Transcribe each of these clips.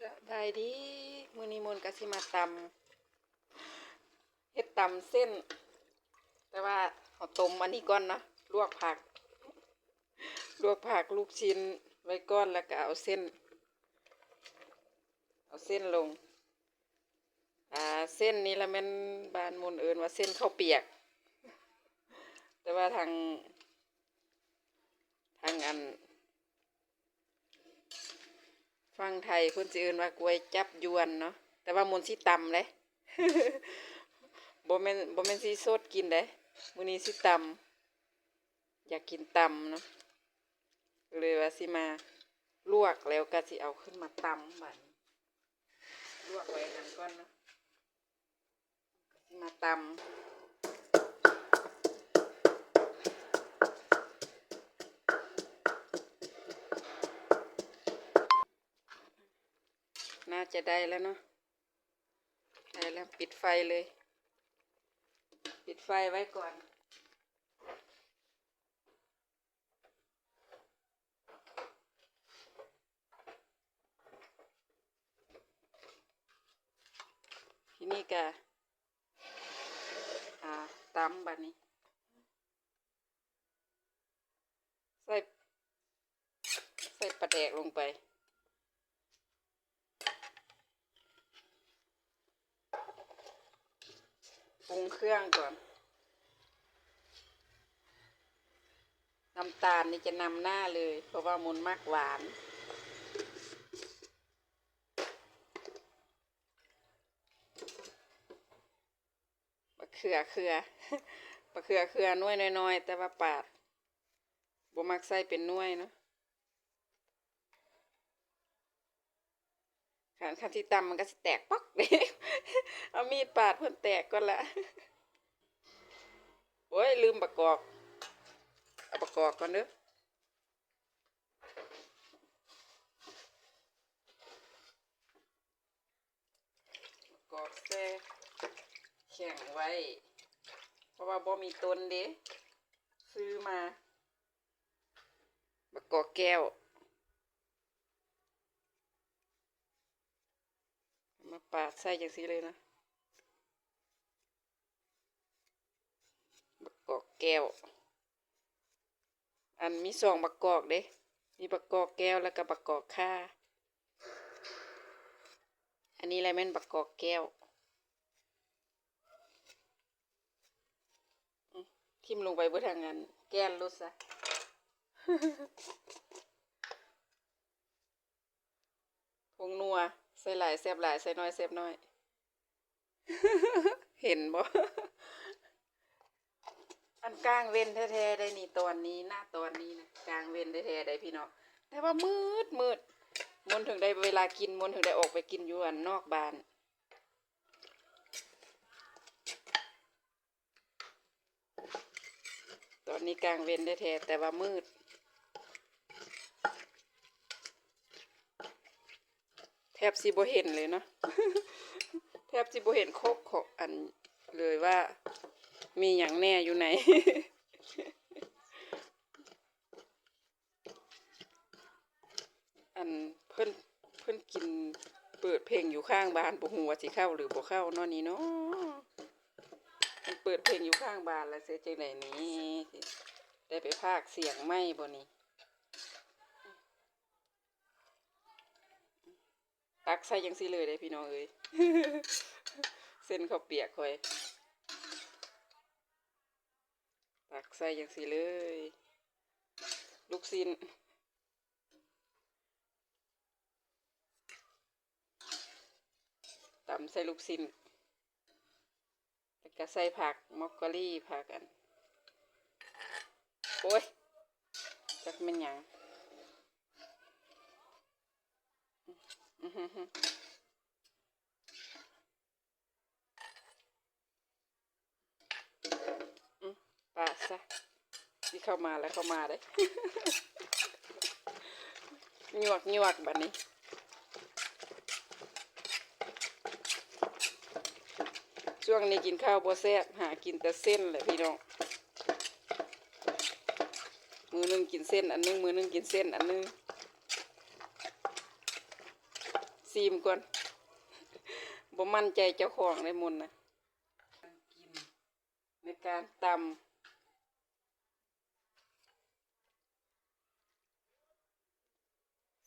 สบายดีมือนีมนต์กสิมาตำเฮ็ดตำเส้น แต่ว่าเอาต้มอันนี้ก่อนนะลวกผัก ลวกผักลูกชิ้นไว้ก้อนแล้วก็เอาเส้น เอาเส้นลง อ่าเส้นนี้ละแม่นบานมนเอินว่าเส้นข้าวเปียก แต่ว่าทางทางอัน ฟังไทยคนสิเอินว่ากล้วยจับยวนเนาะแต่ว่ามนสิตำเลยบ่แม่นบ่แม่นสิสดกินเด้มื้อนี้สิตำอยากกินตำเนาะเลยว่าสิมาลวกแล้วก็สิเอาขึ้นมาตำบัดลวกไว้นั่นก่อนเนาะสิมาตำาจะได้แล้วเนาะได้แล้วปิดไฟเลย ปิดไฟไว้ก่อน ทีนี้ก็อ่าตำบัดนี้ใส่ใส่ปลาแดกลงไป รุงเครื่องก่อน น้ำตาลนี่จะนำหน้าเลย เพราะว่ามนมากหวานบะเขือเขือบะเขือเขือน่วยน้อยๆแต่ว่าปาดบ่มักใส่เป็นน่วยเนาะ ขันขันที่ตำมันก็สิแตกปักเด้เอามีดปาดเพิ่นแตกก่อนละโอ้ยลืมประกอบเอาประกอบก่อนเด้อประกอบแซ่แข็งไว้ เพราะว่าบ่มีต้นเด้ซื้อมาประกอบแก้ว มาปาดใส่จังสีเลยนะบักกอกแก้ว อันมีสองบักกอกเด้ มีบักกอกแก้วแล้วก็บักกอกค่าอันนี้อะไรแม่นบักกอกแก้วทิมลงไปเบื่อทางนั้นแก้นรถซะผงนัว ใส่หลายแซ่บหลายใส่น้อยแซ่บน้อย เห็นบ่อันกลางเว้นแท้ๆได้นี่ตอนนี้หน้าตอนนี้นะกลางเว้นแท้ๆได้พี่น้องแต่ว่ามืดมืดมนถึงได้เวลากินมนถึงได้ออกไปกินอยู่อันนอกบ้านตอนนี้กลางเว้นแท้ๆแต่ว่ามืด แท บสิบ่เห็นเลยเนาะแทบสิบ่เห็นโคกของอันเลยว่า มีอย่างแน่อยู่ไหนอันเพิ่นเพิ่นกินเปิดเพลงอยู่ข้างบ้านบ่ฮู้ว่าสิเข้าหรือบ่เข้านาะนี่เนาะเพิ่นเปิดเพลงอยู่ข้างบ้านแล้วเสียจังไดนี่สิได้ไปพากย์เสียงไหมบ่นี่ ตักใส่ยังสิเลยได้พี่น้องเอ้ยเส้นข้าวเปียกคอย ตักใส่ยังสิเลย ลูกซินตำใส่ลูกซินแล้วก็ใส่ผักมอกโกลี่ผักอัน โอ้ยจักแมันหยัง อื้อหือหืออืม ปาดซะที่เข้ามาแล้วเข้ามาได้หยวกหยวกแบบนี้ช่วงนี้กินข้าวบ่แซ่บหากินแต่เส้นแหละพี่น้อง มือหนึงกินเส้น อันหนึงมือหนึงกินเส้น อันหนึง ซีมก่อนบ่มั่นใจเจ้าของในมุนนะกินในการตำ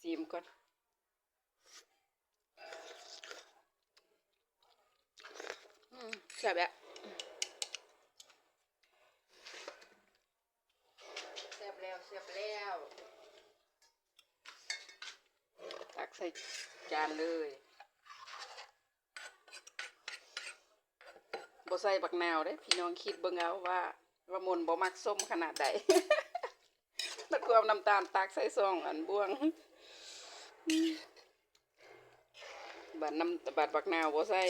ซีมก่อนอืมแซ่บแล้วแซ่บแล้วแซ่บแล้วตักใส่ จานเลยบ่ใส่บักนาวเด้พี่น้องคิดเบิ่งเอาว่าว่ามนบ่มักส้มขนาดใดตัดควมน้ำตาลตักใส่ซองอันบ่วงบัดน้ำบัดบักนาวบ่ใส่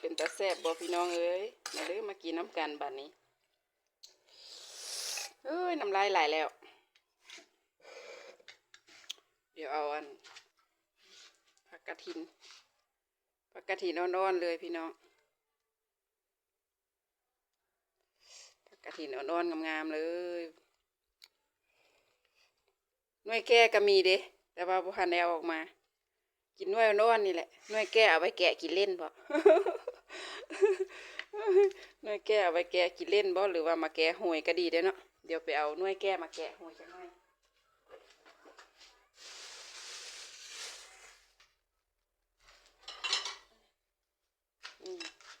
เป็นตาแซ่บบ่พี่น้องเอ้ยมาเด้อมากินน้ำกันบัดนี้ เอ้ยน้ำลายไหลแล้ว เดี๋ยวเอาอันผักกระถินผักกระถินอ่อนๆเลยพี่น้องผักกระถินอ่อนๆงามๆเลยน่วยแก้ก็มีเด้แต่ว่าบุคันแนวออกมา กินน่วยอ่อนๆนี่แหละน่วยแก้เอาไว้แกะกินเล่นบ่น่วยแก้เอาไว้แกะกินเล่นบ่หรือว่ามาแกะหวยก็ดีเด้อเนาะ เดี๋ยวไปเอาหน่วยแก้มาแกะหวยจังหน่อย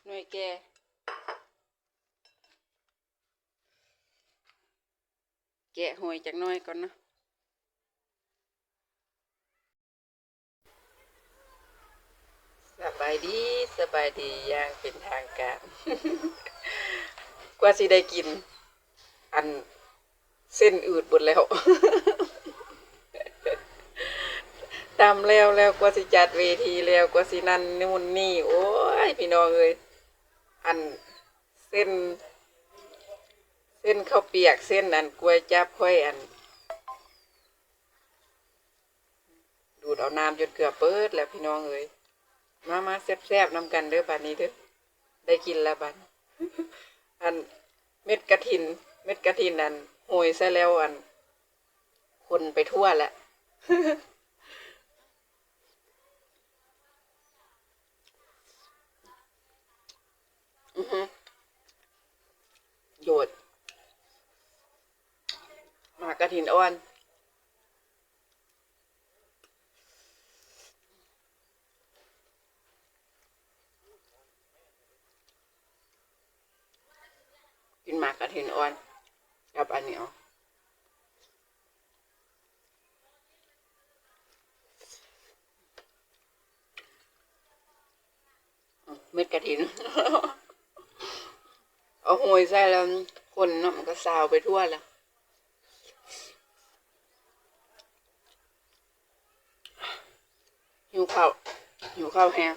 หน่วยแก้แกะหวยจักหน่อยก่อนเนาะสบายดีสบายดีอย่างเป็นทางการ กว่าสิได้กิน อัน เส้นอืดหมดแล้วตามแล้วแล้วกว่าสิจัดเวทีแล้วกว่าสินันนู่นนี่ โอ้ยพี่น้องเอ้ยอันเส้น เส้นข้าวเปียกเส้นอันกล้วยจับค่อยอัน ดูดเอาน้ำจนเกือบเปิดแล้วพี่น้องเอ้ยมามาแซ่บๆน้ำกันเด้อบัดนี้เด้อได้กินแล้วบัดอันเม็ดกระถิน เม็ดกระถินอัน โหยซะแล้วอัน คนไปทั่วแล้วอือฮึโยดหมากกระถินอ่อนกินหมากกระถินอ่อน กับอันนี้เอาอืมเม็ดกระถิน เอาหวยใส่แล้วคนเนาะมันก็ซาวไปทั่วแล้วหิวข้าวหิวข้าวแห้ง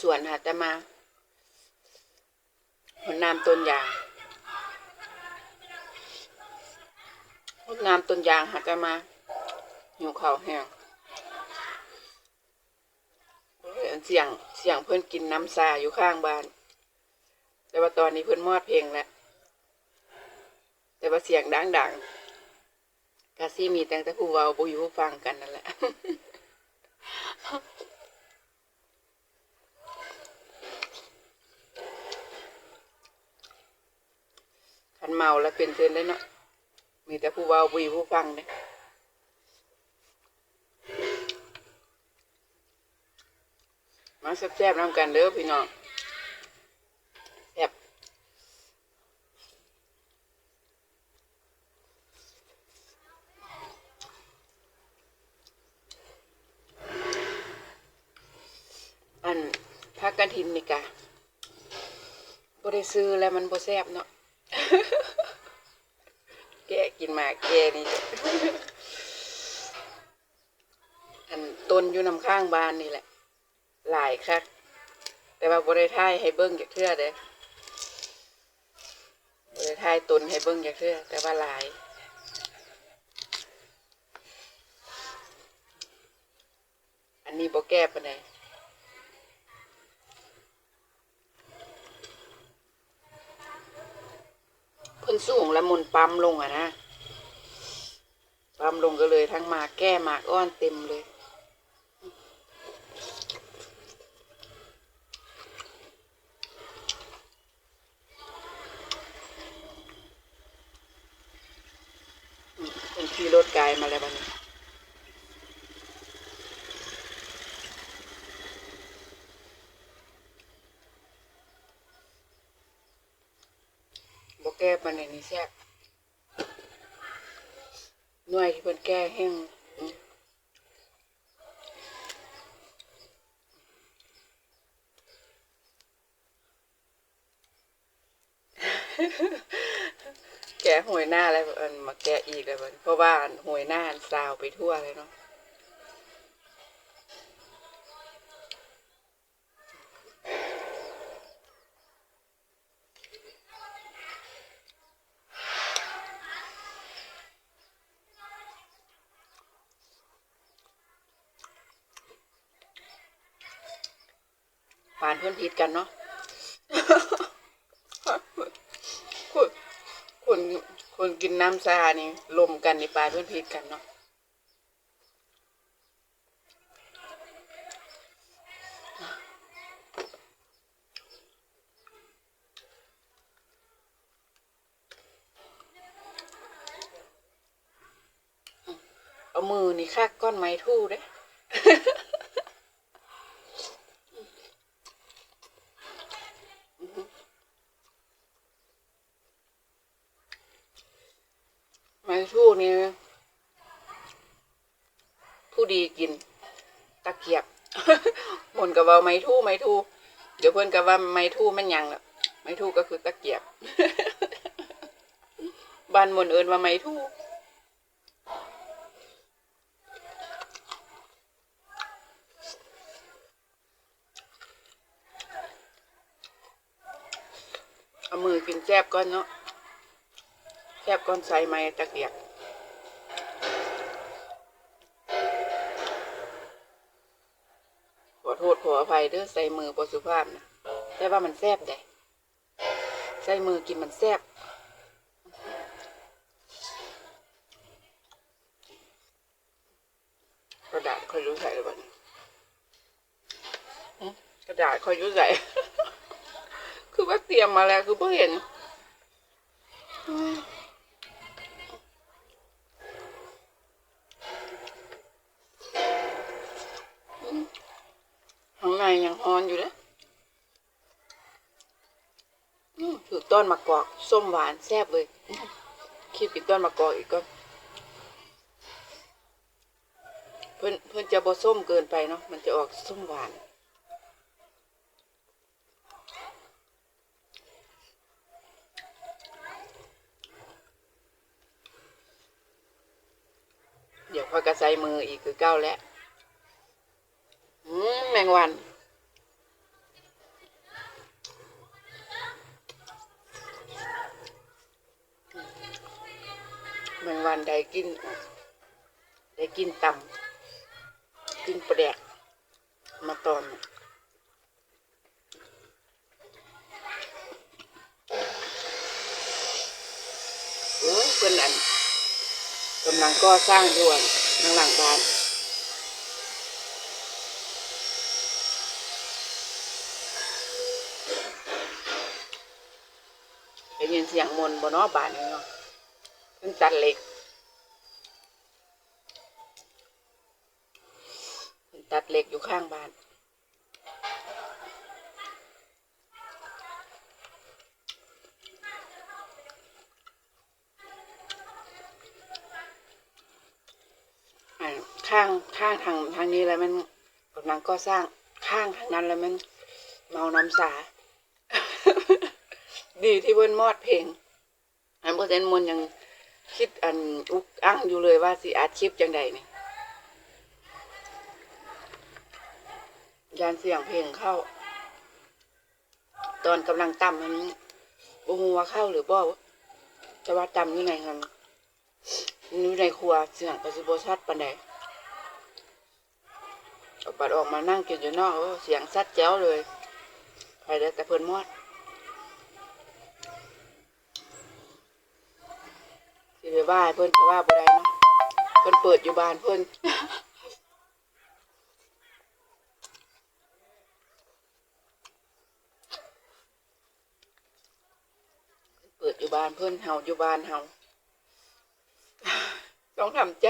สวนหาแต่มาหนน้ำต้นยางหนน้ำต้นยางหาแต่มาหิวข้าวแห้งโอ้ยอันเสียงเสียงเพื่อนกินน้ำซาอยู่ข้างบ้าน แต่ว่าตอนนี้เพื่อนมอดเพลงแล้วแต่ว่าเสียงดังๆกาซี่มีแต่แต่ผู้เว้าบุยผู้ฟังกันนั่นแหละ เมาแล้วเป็นเส้นได้เนาะมีแต่ผู้ว้าบุยผู้ฟังเนี่ยมาแซ่บๆน้ำกันเด้อพี่น้องแซ่บอันพักกันทินนี่กะบ่ได้ซื้อแล้วมันบ่แซ่บเนาะ แกกินมาแกนี่อันต้นอยู่นำข้างบ้านนี่แหละ หลายคักแต่ว่าบริไทยให้เบิ้งจากเทื่อเด้บริไทยต้นให้เบิ้งจากเทื่อแต่ว่าหลายอันนี้โบแก้ปานใดเพิ่นสูงแล้วหมุนปั๊มลงอะนะปั๊มลงก็เลยทั้งมาแก้มากอ้อนเต็มเลย อืมเป็นขี่รถไกลมาแล้วบัดนี้ บ่แก้ปานใดนี่ แซ่บหน่วยที่เพิ่นแก้แห้งแกหวยหน้าอิ้นมาแกอีกแล้วบัดนี้เพราะว่าหวยหน้าอันซาวไปทั่วเลยเนาะ ปานเพื่อนพิดกันเนาะคนคนคนกินน้ำซานี่ลมกันในี่ปานเพื่อนพิดกันเนาะเอามือนี่คากก้อนไม้ทู่เด้ ไม้ทู่นี่ ผู้ดีกิน ตะเกียบหมุนกับว่าไม้ทู่ไม้ทู่เดี๋ยวเพื่อนกับว่าไม้ทู่มันยังละไม้ทู่ก็คือตะเกียบบ้านหมุนเอินว่าไม้ทู่เอามือกินแซบก่อนเนาะแซบก่อนใส่ไม้ตะเกียบ ภัยเด้อใส่มือบสุภาพนะแต่ว่ามันแซบได้ใส่มือกินมันแซบกระดาษค่อยรู้ใส่หรือเปล่านกระดาษค่อยรู้ใส่คือว่าเตรียมมาแล้วคือเพิ่งเห็นางในยังฮอนอยู่เลยอืมถือต้นมะกอกส้มหวานแซ่บเลยอืมคิดต้นมะกอกอีกก็เพื่อนเพื่อนจะบอส้มเกินไปเนาะมันจะออกส้มหวานเดี๋ยวพอกระใสมืออีกคือเก้าแล้วอืมแมงวัน แมงวันได้กินได้กินตำกินแปลกมาตอนโอ้ยเพื่อนอันกำลังก่อสร้างด่วนข้างหลังบ้านได้ยินเสียงมนบนอ้อบานเนาะ เพิ่งตัดเหล็กเพิ่งตัดเหล็กอยู่ข้างบ้านข้างข้างทางทางนี้แล้วมันกำลังก่อสร้างข้างทางนั้นแล้วมันเมาน้ำสา ดีที่เพิ่นมอดเพลงอันเปอร์เซ็นต์มนยัง คิดอันอุกอั้งอยู่เลยว่าสิอาชีพจังใดนี่ยานเสียงเพลงเข้า ตอนกำลังต่ำมันบูฮูว่าเข้าหรือบ่แต่ว่าต่ำอยู่ในกันอยู่ในครัวเสียงกระสิบชัดปันใดเอาปัดออกมานั่งกินอยู่นอกเสียงซัดแจ้วเลยไปเด้แต่เพิ่นมอด สิไปว่าเพิ่นก็ว่าบ่ได้เนาะเพิ่นเปิดอยู่บ้านเพิ่นเปิดอยู่บ้านเพิ่นเฮาอยู่บ้านเฮาต้องทำใจ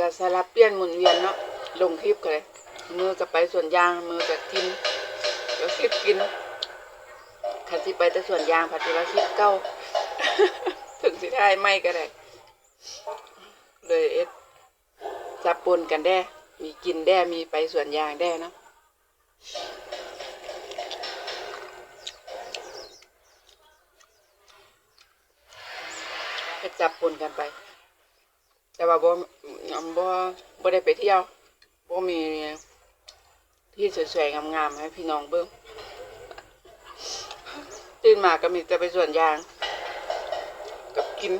ก็สลับเปลี่ยนหมุนเวียนเนาะลงคลิปกันเลยมือก็ไปส่วนยางมือก็กินเดี๋ยวคลิปกินคันสิไปแต่ส่วนยางผัดทีละคลิปเก้าถึงสิท้ายไม่ก็ได้เลยเอ็ดจับปนกันแด้ มีกินแด้มีไปส่วนยางแด้เนาะก็จับปนกันไป แต่ว่าบ่บ่บ่ได้ไปเที่ยวบ่มีที่สวยๆงามๆให้พี่น้องเบิ่งตื่นมาก็มีแต่ไปสวนยาง กับกิน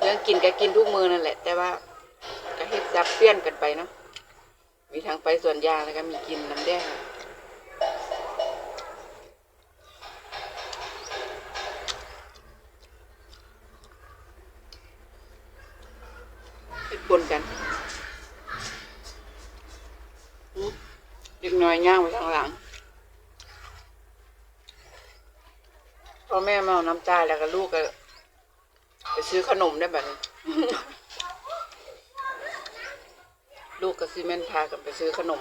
เรื่องกินก็กินทุกมือนั่นแหละ แต่ว่าก็เฮ็ดจับเปลี่ยนกันไปเนาะมีทางไปสวนยางแล้วก็มีกินน้ำแดงเฮ็ดปนกันอืมเด็กน้อ ย่างไปทางหลังพ่อแม่มาเอาน้ำตาแล้วก็ลูกก็ไปซื้อขนมได้แบบนี้ลูกกับซีเมนพากันไปซื้อขนม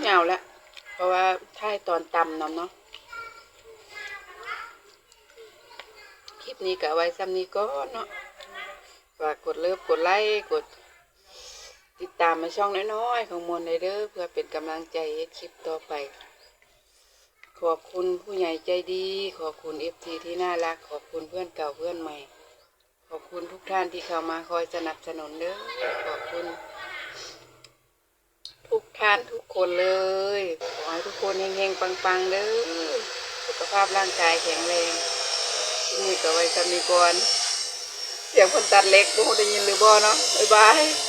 เหงาแล้ว เพราะว่าถ่ายตอนตำนำเนาะ คลิปนี้ก็เอาไว้ซ้ำนี้ก็เนาะฝากกดเลิฟกดไลค์กด ติดตามมาช่องน้อยๆของมวลในเด้อเพื่อเป็นกำลังใจให้คลิปต่อไป ขอบคุณผู้ใหญ่ใจดี ขอบคุณเอฟทีที่น่ารัก ขอบคุณเพื่อนเก่าเพื่อนใหม่ ขอบคุณทุกท่านที่เข้ามาคอยสนับสนุนเด้อขอบคุณ ทุกท่านทุกคนเลยขอให้ทุกคนเฮงๆปังๆเด้อสุขภาพร่างกายแข็งแรง นี่ก็ไว้กันีก่อน เสียงคนตัดเล็กบ่ได้ยินหรือบ่เนาะบ๊ายบาย